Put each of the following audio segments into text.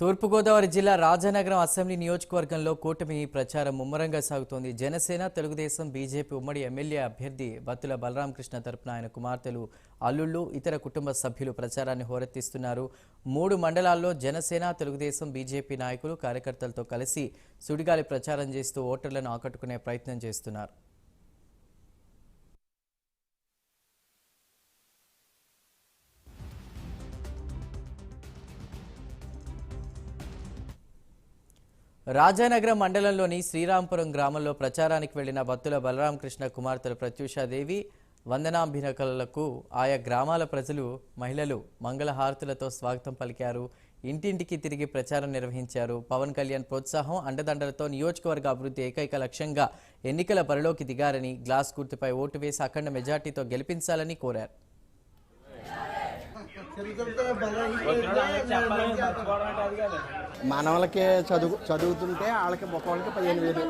తూర్పుగోదావరి జిల్లా రాజానగరం అసెంబ్లీ నియోజకవర్గంలో కూటమి ప్రచారం ముమ్మరంగా సాగుతోంది. జనసేన తెలుగుదేశం బీజేపీ ఉమ్మడి ఎమ్మెల్యే అభ్యర్థి బత్తుల బలరామకృష్ణ తరపున ఆయన కుమార్తెలు అల్లుళ్ళు ఇతర కుటుంబ సభ్యులు ప్రచారాన్ని హోరెత్తిస్తున్నారు. మూడు మండలాల్లో జనసేన తెలుగుదేశం బీజేపీ నాయకులు కార్యకర్తలతో కలిసి సుడిగాలి ప్రచారం చేస్తూ ఓటర్లను ఆకట్టుకునే ప్రయత్నం చేస్తున్నారు. రాజానగరం మండలంలోని శ్రీరాంపురం గ్రామంలో ప్రచారానికి వెళ్ళిన భక్తుల బలరామకృష్ణ కుమార్తెలు ప్రత్యూషాదేవి వందనాభినకలకు ఆయా గ్రామాల ప్రజలు మహిళలు మంగళహారతులతో స్వాగతం పలికారు. ఇంటింటికి తిరిగి ప్రచారం నిర్వహించారు. పవన్ కళ్యాణ్ ప్రోత్సాహం అండదండలతో నియోజకవర్గ అభివృద్ధి ఏకైక లక్ష్యంగా ఎన్నికల బరిలోకి దిగారని గ్లాస్ గుర్తుపై ఓటు వేసి అఖండ మెజార్టీతో గెలిపించాలని కోరారు. మనవలకి చదువు చదువుతుంటే వాళ్ళకి ఒక్కొక్కరికి పదిహేను వేలు.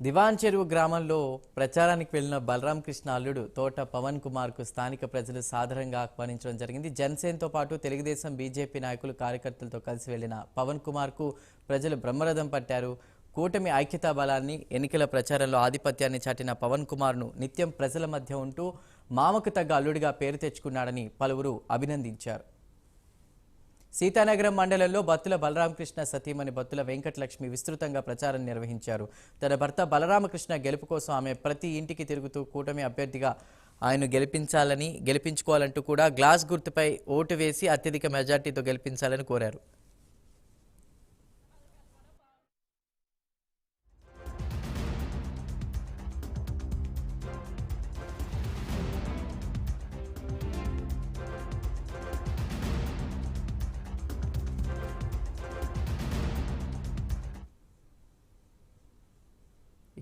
దివాన్ చెరువు గ్రామంలో ప్రచారానికి వెళ్ళిన బలరాం కృష్ణ అల్లుడు తోట పవన్ కుమార్కు స్థానిక ప్రజలు సాధారణంగా ఆహ్వానించడం జరిగింది. జనసేనతో పాటు తెలుగుదేశం బీజేపీ నాయకులు కార్యకర్తలతో కలిసి వెళ్ళిన పవన్ కుమార్కు ప్రజలు బ్రహ్మరథం పట్టారు. కూటమి ఐక్యతా బలాన్ని ఎన్నికల ప్రచారంలో ఆధిపత్యాన్ని చాటిన పవన్ కుమార్ను నిత్యం ప్రజల మధ్య ఉంటూ మామకు తగ్గ అల్లుడిగా పేరు తెచ్చుకున్నాడని పలువురు అభినందించారు. సీతానగరం మండలంలో బత్తుల బలరామకృష్ణ సతీమణి బత్తుల వెంకటలక్ష్మి విస్తృతంగా ప్రచారం నిర్వహించారు. తన భర్త బలరామకృష్ణ గెలుపు కోసం ఆమె ప్రతి ఇంటికి తిరుగుతూ కూటమి అభ్యర్థిగా ఆయన గెలిపించాలని గెలిపించుకోవాలంటూ కూడా గ్లాస్ గుర్తుపై ఓటు వేసి అత్యధిక మెజార్టీతో గెలిపించాలని కోరారు.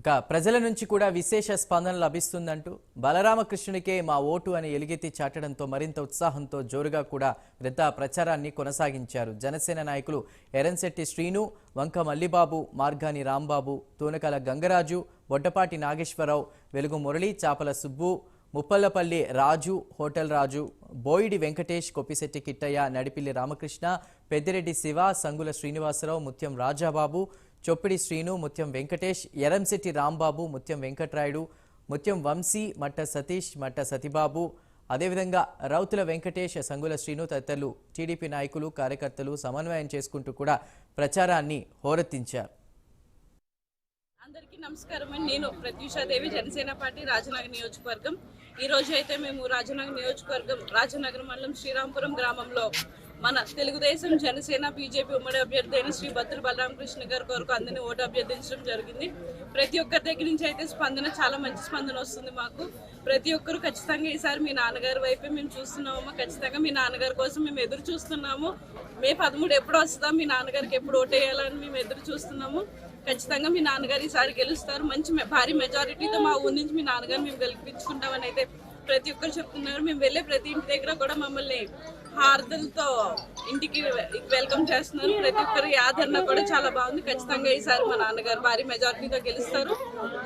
ఇక ప్రజల నుంచి కూడా విశేష స్పందన లభిస్తుందంటూ బలరామకృష్ణునికే మా ఓటు అని ఎలుగెత్తి చాటడంతో మరింత ఉత్సాహంతో జోరుగా కూడా వృద్ధ ప్రచారాన్ని కొనసాగించారు. జనసేన నాయకులు ఎరన్శెట్టి శ్రీను వంక మల్లిబాబు మార్గాని రాంబాబు తూనకల గంగరాజు బొడ్డపాటి నాగేశ్వరరావు వెలుగు మురళి చాపల సుబ్బు ముప్పల్లపల్లి రాజు హోటల్ రాజు బోయిడి వెంకటేష్ కొప్పిశెట్టి కిట్టయ్య నడిపిల్లి రామకృష్ణ పెద్దిరెడ్డి శివ సంగుల శ్రీనివాసరావు ముత్యం రాజాబాబు చొప్పిడి శ్రీను ముత్యం వెంకటేష్ ఎరంశెట్టి రాంబాబు ముత్యం వెంకట్రాయుడు ముత్యం వంశీ మట్ట సతీష్ మట్ట సతిబాబు అదేవిధంగా రౌతుల వెంకటేష్ సంగుల శ్రీను తదితరులు టీడీపీ నాయకులు కార్యకర్తలు సమన్వయం చేసుకుంటూ కూడా ప్రచారాన్ని హోరెత్తించారు. అందరికీ నమస్కారం అండి. నేను ప్రత్యూషాదేవి జనసేన పార్టీ రాజనగర్ నియోజకవర్గం. ఈ రోజు అయితే మేము రాజనగర్ నియోజకవర్గం రాజనగరం మండలం శ్రీరాంపురం గ్రామంలో మన తెలుగుదేశం జనసేన బీజేపీ ఉమ్మడి అభ్యర్థి అయిన శ్రీ బత్తుల బలరామకృష్ణ గారి కొరకు అందరినీ ఓటు అభ్యర్థించడం జరిగింది. ప్రతి ఒక్కరి దగ్గర నుంచి అయితే స్పందన చాలా మంచి స్పందన వస్తుంది మాకు. ప్రతి ఒక్కరు ఖచ్చితంగా ఈసారి మీ నాన్నగారి వైపే మేము చూస్తున్నాము ఖచ్చితంగా మీ నాన్నగారి కోసం మేము ఎదురు చూస్తున్నాము. మే పదమూడు ఎప్పుడు వస్తుందా మీ నాన్నగారికి ఎప్పుడు ఓటేయాలని మేము ఎదురు చూస్తున్నాము. ఖచ్చితంగా మీ నాన్నగారు ఈసారి గెలుస్తారు. మంచి మె- భారీ మెజారిటీతో మా ఊరి నుంచి మీ నాన్నగారు మేము గెలిపించుకుంటామని అయితే ప్రతి ఒక్కరు చెప్తున్నారు మేము వెళ్ళే ప్రతి ఇంటి దగ్గర కూడా మమ్మల్ని హార్దలతో ఇంటికి వెల్కమ్ చేస్తున్నారు. ప్రతి ఒక్కరి ఆదరణ కూడా చాలా బాగుంది. ఖచ్చితంగా ఈసారి మా నాన్నగారు భారీ మెజారిటీతో గెలుస్తారు.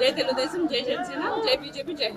జై తెలుగుదేశం జై జనసేన జై బీజేపీ జై